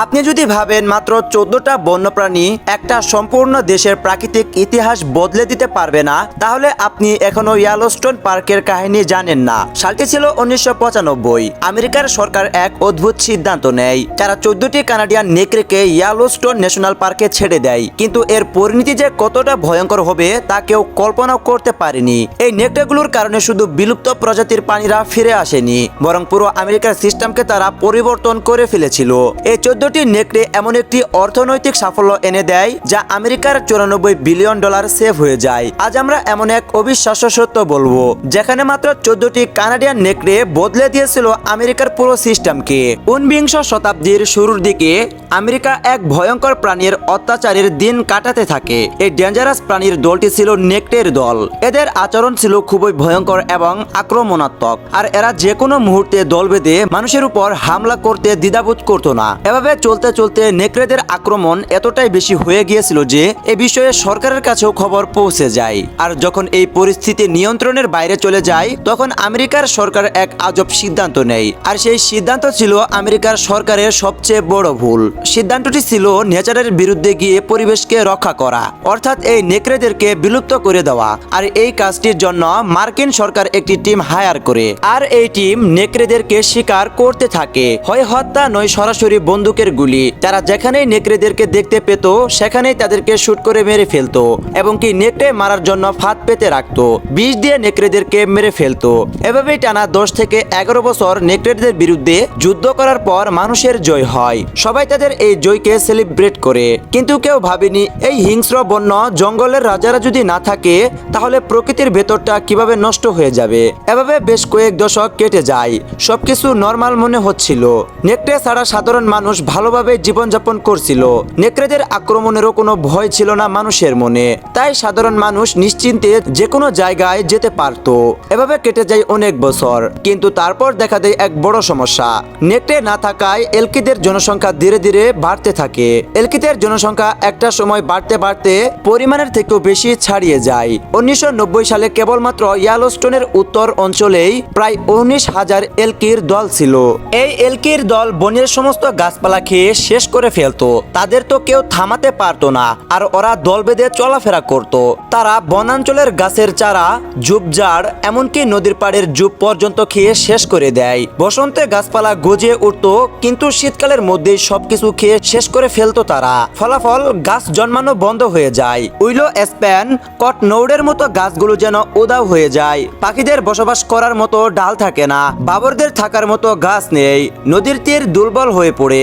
আপনি যদি ভাবেন মাত্র চোদ্দটা বন্যপ্রাণী একটা সম্পূর্ণ দেশের প্রাকৃতিক ইতিহাস বদলে দিতে পারবে না, তাহলে আপনি এখনও ইয়েলোস্টোন পার্কের কাহিনী জানেন না। সালটি ছিল উনিশশো পঁচানব্বই। আমেরিকার সরকার এক অদ্ভুত সিদ্ধান্ত নেয়। তারা চোদ্দটি কানাডিয়ান নেকড়েকে ইয়েলোস্টোন ন্যাশনাল পার্কে ছেড়ে দেয়। কিন্তু এর পরিণতি যে কতটা ভয়ঙ্কর হবে, তা কেউ কল্পনাও করতে পারেনি। এই নেকড়েগুলোর কারণে শুধু বিলুপ্ত প্রজাতির প্রাণীরা ফিরে আসেনি, বরং পুরো আমেরিকার সিস্টেমকে তারা পরিবর্তন করে ফেলেছিল। এই চোদ্দটি নেকড়ে এমন একটি অর্থনৈতিক সাফল্য এনে দেয় যা আমেরিকার চুরানব্বই বিলিয়ন ডলার সেভ হয়ে যায়। আজ আমরা এমন এক অবিশ্বাস্য সত্য বলব, যেখানে মাত্র চোদ্দটি কানাডিয়ান নেকড়ে বদলে দিয়েছিল আমেরিকার পুরো সিস্টেমকে। ঊনবিংশ শতাব্দীর শুরুর দিকে আমেরিকা এক ভয়ঙ্কর প্রাণীর অত্যাচারের দিন কাটাতে থাকে। এই ডেঞ্জারাস প্রাণীর দলটি ছিল নেকটের দল। এদের আচরণ ছিল খুবই ভয়ঙ্কর এবং আক্রমণাত্মক। আর এরা যে কোনো মুহূর্তে দল বেঁধে মানুষের উপর হামলা করতে দ্বিধাবোধ করতো না। এভাবে চলতে চলতে নেকড়েদের আক্রমণ এতটাই বেশি হয়ে গিয়েছিল যে এ বিষয়ে সরকারের কাছেও খবর পৌঁছে যায়। আর যখন এই পরিস্থিতি নিয়ন্ত্রণের বাইরে চলে যায়, তখন আমেরিকার সরকার এক আজব সিদ্ধান্ত নেয়। আর সেই সিদ্ধান্ত ছিল আমেরিকার সরকারের সবচেয়ে বড় ভুল। সিদ্ধান্তটি ছিল নেচারের বিরুদ্ধে গিয়ে পরিবেশকে রক্ষা করা, অর্থাৎ এই নেকড়েদেরকে বিলুপ্ত করে দেওয়া। আর এই কাজটির জন্য মার্কিন সরকার একটি টিম হায়ার করে। আর এই টিম নেকড়েদেরকে শিকার করতে থাকে। হয় হত্যা নয় সরাসরি বন্দুকের গুলি। তারা যেখানেই নেকড়েদেরকে দেখতে পেত, সেখানেই তাদেরকে শুট করে মেরে ফেলতো এবং কি নেকড়ে মারার জন্য ফাঁদ পেতে রাখতো। বিষ দিয়ে নেকড়েদেরকে মেরে ফেলতো। এভাবেই টানা দশ থেকে এগারো বছর নেকড়েদের বিরুদ্ধে যুদ্ধ করার পর মানুষের জয় হয়। সবাই তাদের এই জয়কে সেলিব্রেট করে। কিন্তু কেউ ভাবেনি, এই হিংস্র বন্য জঙ্গলের রাজারা যদি না থাকে, তাহলে প্রকৃতির ভেতরটা কীভাবে নষ্ট হয়ে যাবে? এভাবে বেশ কয়েক দশক কেটে যায়। সবকিছু নর্মাল মনে হচ্ছিল। নেকড়ে ছাড়া সাধারণ মানুষ ভালোভাবে জীবনযাপন করছিল। নেকড়েদের আক্রমণেরও কোনো ভয় ছিল না মানুষের মনে। তাই সাধারণ মানুষ নিশ্চিন্তে যে কোনো জায়গায় যেতে পারত। এভাবে কেটে যায় অনেক বছর। কিন্তু তারপর দেখা দেয় এক বড় সমস্যা। নেকড়ে না থাকায় এলকিদের জনসংখ্যা ধীরে ধীরে বাড়তে থাকে। এলকিদের জনসংখ্যা একটা সময় বাড়তে বাড়তে পরিমাণের থেকেও বেশি ছাড়িয়ে যায়। উনিশশো নব্বই সালে কেবলমাত্র ইয়ালোস্টোনের উত্তর অঞ্চলেই প্রায় উনিশ হাজার এলকির দল ছিল। এই এলকির দল বনের সমস্ত গাছপালা খেয়ে শেষ করে ফেলতো। তাদের তো কেউ থামাতে পারতো না, আর ওরা দল বেঁধে চলাফেরা করত। তারা বনাঞ্চলের গাছের চারা ঝুপঝাড় এমনকি নদীর পাড়ের জুপ পর্যন্ত খেয়ে শেষ করে দেয়। বসন্তে গাছপালা গজিয়ে উঠতো, কিন্তু শীতকালের মধ্যেই সবকিছু খেয়ে শেষ করে ফেলতো তারা। ফলাফল গাছ জন্মানো বন্ধ হয়ে যায়। উইলো স্প্যান কট নৌডের মতো গাছগুলো যেন উদাও হয়ে যায়। পাখিদের বসবাস করার মতো ডাল থাকে না, বাবরদের থাকার মতো গাছ নেই। নদীর তীর দুর্বল হয়ে পড়ে।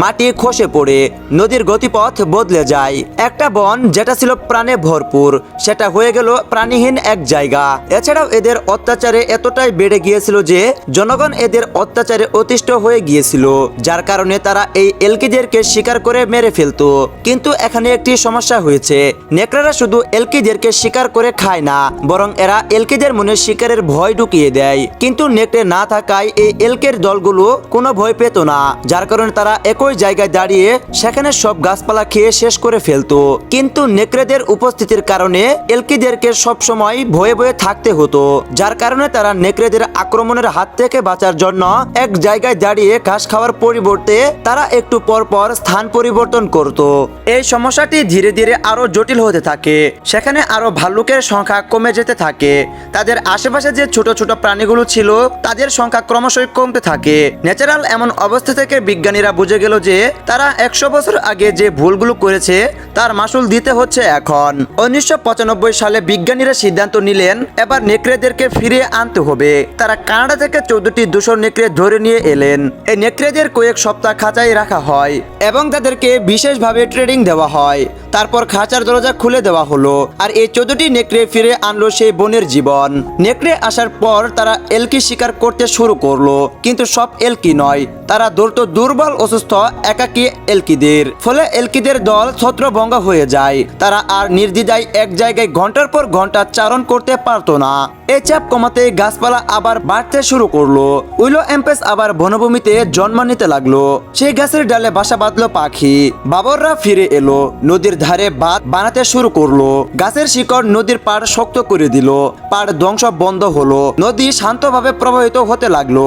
মাটি খসে পড়ে, নদীর গতিপথ বদলে যায়। একটা বন যেটা ছিল প্রাণে ভরপুর, সেটা হয়ে গেল প্রাণীহীন এক জায়গা। এছাড়াও এদের অত্যাচারে এতটাই বেড়ে গিয়েছিল যে, জনগণ এদের অত্যাচারে অতিষ্ঠ হয়ে গিয়েছিল, যার কারণে তারা এই এলকিদেরকে শিকার করে মেরে ফেলতো। কিন্তু এখানে একটি সমস্যা হয়েছে। নেকড়ারা শুধু এলকিদেরকে শিকার করে খায় না, বরং এরা এলকিদের মনে শিকারের ভয় ঢুকিয়ে দেয়। কিন্তু নেকড়ে না থাকায় এই এলকের দলগুলো কোনো ভয় পেত না, যার কারণে তারা একই জায়গায় দাঁড়িয়ে সেখানে সব গাছপালা খেয়ে শেষ করে ফেলতো। কিন্তু নেকড়েদের উপস্থিতির কারণে এলকিদেরকে সব সময় ভয়ে ভয়ে থাকতে হতো। যার কারণে তারা নেকড়েদের আক্রমণের হাত থেকে বাঁচার জন্য এক জায়গায় দাঁড়িয়ে ঘাস খাওয়ার পরিবর্তে তারা একটু পর পর স্থান পরিবর্তন করত। এই সমস্যাটি ধীরে ধীরে আরও জটিল হতে থাকে। সেখানে আরও ভাল্লুকের সংখ্যা কমে যেতে থাকে। তাদের আশেপাশে যে ছোট ছোট প্রাণীগুলো ছিল, তাদের সংখ্যা ক্রমশই কমতে থাকে। ন্যাচারাল এমন অবস্থা থেকে বিজ্ঞানীরা বুঝে গেল যে তারা একশো বছর আগে যে ভুলগুলো করেছে, তার মাসুল দিতে হচ্ছে এখন। উনিশশো পঁচানব্বই সালে বিজ্ঞানীরা সিদ্ধান্ত নিলেন, এবার নেকড়েদেরকে ফিরিয়ে আনতে হবে। তারা কানাডা থেকে চোদ্দটি দূষণ নেকড়ে ধরে নিয়ে এলেন। এই নেকড়েদের কয়েক সপ্তাহ খাঁচায় রাখা হয় এবং তাদেরকে বিশেষভাবে ট্রেনিং দেওয়া হয়। তারপর খাঁচার দরজা খুলে দেওয়া হলো আর এই চোদ্দটি নেকড়ে ফিরে আনলো সেই বনের জীবন। নেকড়ে আসার পর তারা এলকি শিকার করতে শুরু করল, কিন্তু সব এলকি নয়, তারা দৌড়তো দুর্বল, অসুস্থ, একাকি এলকিদের। ফলে এলকিদের দল ছত্রভঙ্গ হয়ে যায়। তারা আর নির্দিদায় এক জায়গায় ঘণ্টার পর ঘণ্টা চারণ করতে পারতো না। এই চাপ কমাতে গাছপালা আবার বাড়তে শুরু করল। উইলো এম্পেস আবার বনভূমিতে জন্ম নিতে লাগল। সেই গাছের ডালে বাসা বাঁধলো পাখি। বাবররা ফিরে এলো। নদীর ধারে বাঁধ বানাতে শুরু করল। গাছের শিকড় নদীর পাড় শক্ত করে দিল। পাড় ধ্বংস বন্ধ হলো। নদী শান্তভাবে প্রবাহিত হতে লাগল।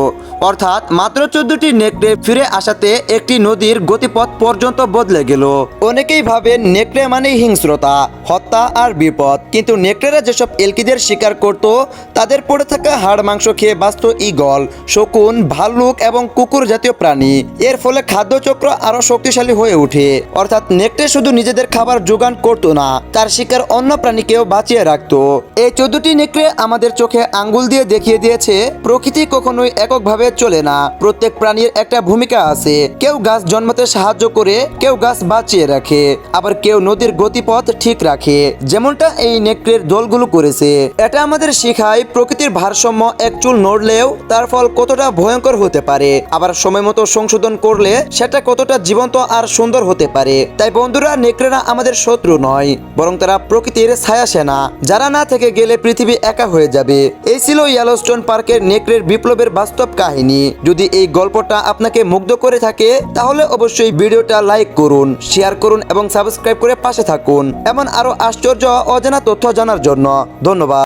অর্থাৎ মাত্র চোদ্দটি নেকড়ে ফিরে আসাতে একটি নদীর গতিপথ পর্যন্ত বদলে গেল। অনেকেই ভাবেন নেকড়ে মানে হিংস্রতা, হত্যা আর বিপদ। কিন্তু নেকড়েরা যেসব এলকিদের শিকার করত তাদের পড়ে থাকা হাড় মাংস খেয়ে বাঁচত ইগল শকুন, ভাল্লুক এবং কুকুর জাতীয় প্রাণী। এর ফলে খাদ্যচক্র আরও শক্তিশালী হয়ে ওঠে। অর্থাৎ নেকড়ে শুধু নিজেদের খাবার যোগান করতো না, তার শিকার অন্য প্রাণীকেও বাঁচিয়ে রাখতো। এই চোদ্দটি নেকড়ে আমাদের চোখে আঙ্গুল দিয়ে দেখিয়ে দিয়েছে, প্রকৃতি কখনোই এককভাবে চলে না। প্রত্যেক প্রাণীর একটা ভূমিকা আছে। কেউ গাছ জন্মাতে সাহায্য করে, কেউ গাছ বাঁচিয়ে রাখে। আবার কেউ নদীর গতিপথ ঠিক রাখে। যেমনটা এই নেকড়ের দলগুলো করেছে। এটা আমাদের শেখায় প্রকৃতির ভারসাম্য এক চুল নড়লেও তার ফল কতটা ভয়ঙ্কর হতে পারে? আবার সময় মতো সংশোধন করলে সেটা কতটা জীবন্ত আর সুন্দর হতে পারে? তাই বন্ধুরা, নেকড়েরা আমাদের শত্রু নয়, বরং তারা প্রকৃতির ছায়া সেনা যারা না থেকে গেলে পৃথিবী একা হয়ে যাবে। এই ছিল ইয়েলোস্টোন পার্কের নেকড়ের বিপ্লবের বাস্তব কাহিনী। যদি এই গল্পটা আপনাকে মুগ্ধ করে থাকে, তাহলে অবশ্যই ভিডিওটা লাইক করুন, শেয়ার করুন এবং সাবস্ক্রাইব করে পাশে থাকুন। এমন আরও আশ্চর্য, অজানা তথ্য জানার জন্য ধন্যবাদ।